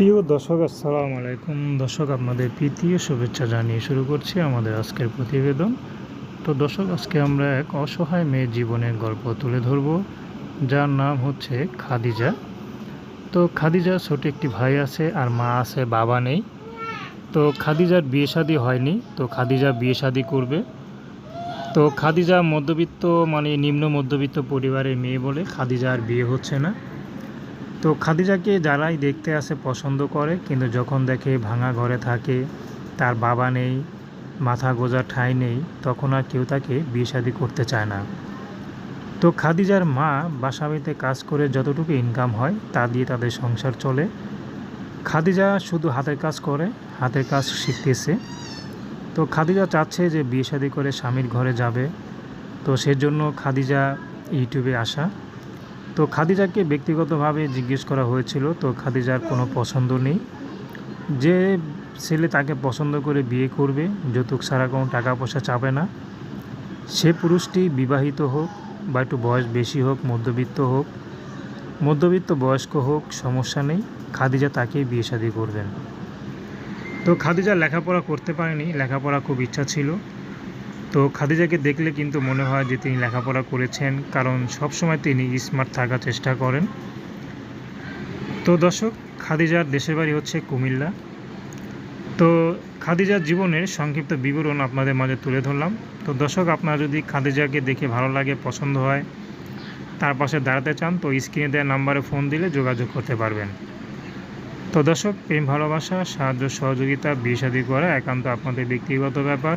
প্রিয় দর্শক, আসসালামু আলাইকুম। দর্শক, আপনাদের প্রীতি ও শুভেচ্ছা জানিয়ে শুরু করছি আমাদের আজকের প্রতিবেদন। তো দর্শক, আজকে আমরা এক অসহায় মেয়ের জীবনের গল্প তুলে ধরব, যার নাম হচ্ছে খাদিজা। তো খাদিজার ছোট একটি ভাই আছে আর মা আছে, বাবা নেই। তো খাদিজার বিয়ে শাদী হয়নি, তো খাদিজা বিয়ে শাদী করবে। তো খাদিজা মধ্যবিত্ত মানে নিম্ন মধ্যবিত্ত পরিবারের মেয়ে বলে খাদিজার বিয়ে হচ্ছে না। তো খাদিজাকে যারাই দেখতে আসে পছন্দ করে, কিন্তু যখন দেখে ভাঙা ঘরে থাকে, তার বাবা নেই, মাথা গোজার ঠাঁই নেই, তখন আর কেউ তাকে বিয়ে শাদি করতে চায় না। তো খাদিজার মা বাসাবাড়িতে কাজ করে যতটুকু ইনকাম হয়, তা দিয়ে তাদের সংসার চলে। খাদিজা শুধু হাতের কাজ করে, হাতের কাজ শিখতেছে। তো খাদিজা চাচ্ছে যে বিয়ে শাদি করে স্বামীর ঘরে যাবে। তো সেজন্য খাদিজা ইউটিউবে আসা। তো খাদিজাকে ব্যক্তিগতভাবে জিজ্ঞেস করা হয়েছিল, তো খাদিজার কোনো পছন্দ নেই। যে ছেলে তাকে পছন্দ করে বিয়ে করবে, যৌতুক ছাড়া কোনো টাকা পয়সা চাবে না। সে পুরুষটি বিবাহিত হোক বা একটু বয়স বেশি হোক, মধ্যবিত্ত হোক, মধ্যবিত্ত বয়স্ক হোক, সমস্যা নেই, খাদিজা তাকেই বিয়ে শাদি করবেন। তো খাদিজা লেখাপড়া করতে পারেনি, লেখাপড়া খুব ইচ্ছা ছিল। তো খাদিজাকে দেখলে কিন্তু মনে হয় যে তিনি লেখাপড়া করেছেন, কারণ সবসময় তিনি স্মার্ট থাকার চেষ্টা করেন। তো দর্শক, খাদিজার দেশের বাড়ি হচ্ছে কুমিল্লা। তো খাদিজার জীবনের সংক্ষিপ্ত বিবরণ আপনাদের মাঝে তুলে ধরলাম। তো দর্শক, আপনারা যদি খাদিজাকে দেখে ভালো লাগে, পছন্দ হয়, তার পাশে দাঁড়াতে চান, তো স্ক্রিনে দেওয়া নাম্বারে ফোন দিলে যোগাযোগ করতে পারবেন। তো দর্শক, প্রেম, ভালোবাসা, সাহায্য, সহযোগিতা, বিয়ে করা একান্ত আপনাদের ব্যক্তিগত ব্যাপার।